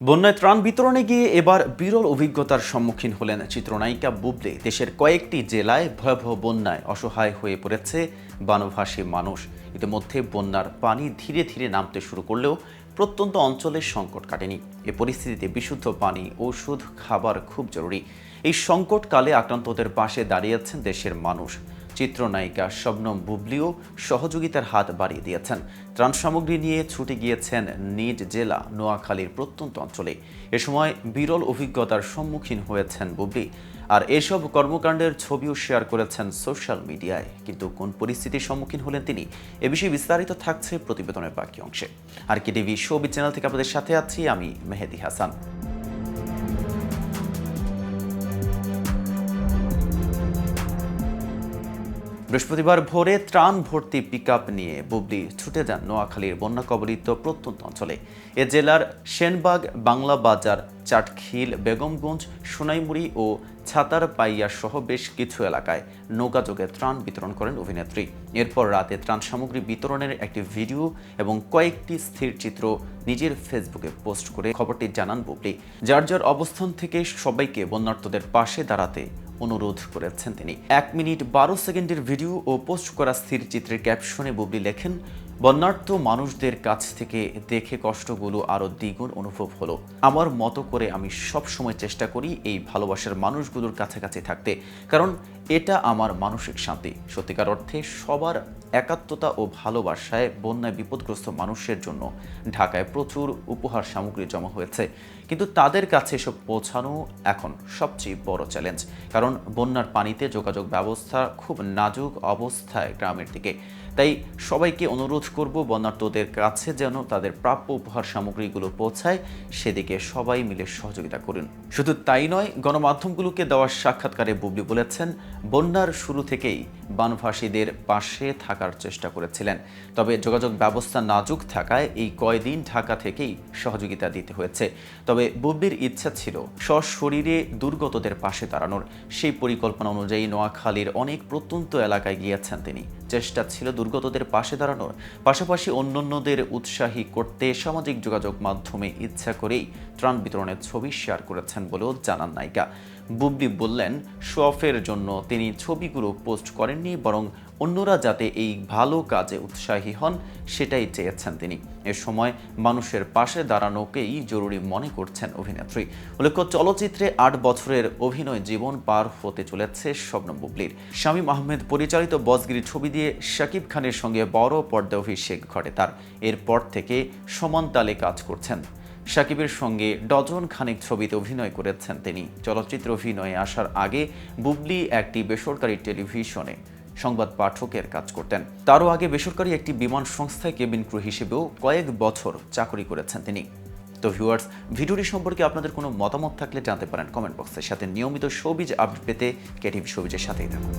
বন্যায় ত্রাণ বিতরণে গিয়ে এবার বিরল অভিজ্ঞতার সম্মুখীন হলেন চিত্রনায়িকা বুবলি। দেশের কয়েকটি জেলায় ভয়াবহ বন্যায় অসহায় হয়ে পড়েছে বানভাসী মানুষ। ইতিমধ্যে বন্যার পানি ধীরে ধীরে নামতে শুরু করলেও প্রত্যন্ত অঞ্চলের সংকট কাটেনি। এ পরিস্থিতিতে বিশুদ্ধ পানি, ওষুধ, খাবার খুব জরুরি। এই সংকটকালে আক্রান্তদের পাশে দাঁড়িয়েছেন দেশের মানুষ। চিত্রনায়িকা শবনম বুবলিও সহযোগিতার হাত বাড়িয়ে দিয়েছেন। ত্রাণ সামগ্রী নিয়ে ছুটে গিয়েছেন নিজ জেলা নোয়াখালীর প্রত্যন্ত অঞ্চলে। এ সময় বিরল অভিজ্ঞতার সম্মুখীন হয়েছেন বুবলি। আর এসব কর্মকাণ্ডের ছবিও শেয়ার করেছেন সোশ্যাল মিডিয়ায়। কিন্তু কোন পরিস্থিতির সম্মুখীন হলেন তিনি, এ বিষয়ে বিস্তারিত থাকছে প্রতিবেদনের বাকি অংশে। আর কি টিভি শোবি চ্যানেল থেকে আপনাদের সাথে আছি আমি মেহেদি হাসান। বৃহস্পতিবার ভোরে ত্রাণ ভর্তি পিকআপ নিয়ে বুবলি ছুটে যান নোয়াখালীর বন্যা কবলিত প্রত্যন্ত অঞ্চলে। এ জেলার সেনবাগ, বাংলা বাজার, চাটখিল, বেগমগঞ্জ, সোনাইমুড়ি ও ছাতার পাইয়া সহ বেশ কিছু এলাকায় নৌকাযোগে ত্রাণ বিতরণ করেন অভিনেত্রী। এরপর রাতে ত্রাণ সামগ্রী বিতরণের একটি ভিডিও এবং কয়েকটি স্থির চিত্র নিজের ফেসবুকে পোস্ট করে খবরটি জানান বুবলি যার যার অবস্থান থেকে সবাইকে বন্যার্থদের পাশে দাঁড়াতে অনুরোধ করেছেন তিনি। এক মিনিট বারো সেকেন্ডের ভিডিও ও পোস্ট করা স্থির চিত্রের ক্যাপশনে বুবলি লেখেন বন্যার্থ মানুষদের কাছ থেকে দেখে কষ্টগুলো আরও দ্বিগুণ অনুভব হলো। আমার মতো করে আমি সব সময় চেষ্টা করি এই ভালোবাসার মানুষগুলোর কাছাকাছি থাকতে, কারণ এটা আমার মানসিক শান্তি। সত্যিকার অর্থে সবার একাত্মতা ও ভালোবাসায় বন্যায় বিপদগ্রস্ত মানুষের জন্য ঢাকায় প্রচুর উপহার সামগ্রী জমা হয়েছে। কিন্তু তাদের কাছে এসব পৌঁছানো এখন সবচেয়ে বড় চ্যালেঞ্জ, কারণ বন্যার পানিতে যোগাযোগ ব্যবস্থা খুব নাজুক অবস্থায় গ্রামের দিকে। তাই সবাইকে অনুরোধ করব বন্যার্থদের কাছে যেন তাদের প্রাপ্য উপহার সামগ্রীগুলো পৌঁছায়, সেদিকে সবাই মিলে সহযোগিতা করুন। শুধু তাই নয়, গণমাধ্যমগুলোকে দেওয়া সাক্ষাৎকারে বুবলি বলেছেন, বন্যার শুরু থেকেই বানভাসীদের পাশে থাকার চেষ্টা করেছিলেন। তবে যোগাযোগ ব্যবস্থা নাজুক থাকায় এই কয়দিন ঢাকা থেকেই সহযোগিতা দিতে হয়েছে। তবে বুবলির ইচ্ছা ছিল সশরীরে দুর্গতদের পাশে দাঁড়ানোর। সেই পরিকল্পনা অনুযায়ী নোয়াখালীর অনেক প্রত্যন্ত এলাকায় গিয়েছেন তিনি। চেষ্টা ছিল দুর্গতদের পাশে দাঁড়ানোর। পাশাপাশি অন্যান্যদের উৎসাহী করতে সামাজিক যোগাযোগ মাধ্যমে ইচ্ছা করেই ত্রাণ বিতরণের ছবি শেয়ার করেছেন বলেও জানান নায়িকা। বুবলি বললেন শো অফের জন্য তিনি ছবিগুলো পোস্ট করেননি, বরং অন্যরা যাতে এই ভালো কাজে উৎসাহী হন, সেটাই চেয়েছেন তিনি। এ সময় মানুষের পাশে দাঁড়ানোকেই জরুরি মনে করছেন অভিনেত্রী। উল্লেখ্য, চলচ্চিত্রে আট বছরের অভিনয় জীবন পার হতে চলেছে স্বপ্ন বুবলির। শামীম আহমেদ পরিচালিত বসগিরি ছবি দিয়ে শাকিব খানের সঙ্গে বড় পর্দা অভিষেক ঘটে তার। এরপর থেকে সমান তালে কাজ করছেন। সাকিবের সঙ্গে ডজন খানেক ছবিতে অভিনয় করেছেন তিনি। চলচ্চিত্র অভিনয়ে আসার আগে বুবলি একটি বেসরকারি টেলিভিশনে সংবাদ পাঠকের কাজ করতেন। তারও আগে বেসরকারি একটি বিমান সংস্থায় কেবিন ক্রু হিসেবেও কয়েক বছর চাকরি করেছেন তিনি। তো ভিউয়ার্স, ভিডিওটি সম্পর্কে আপনাদের কোনো মতামত থাকলে জানতে পারেন কমেন্ট বক্সের সাথে। নিয়মিত শোবিজ আপডেট পেতে কেটিভি সবিজের সাথেই থাকুন।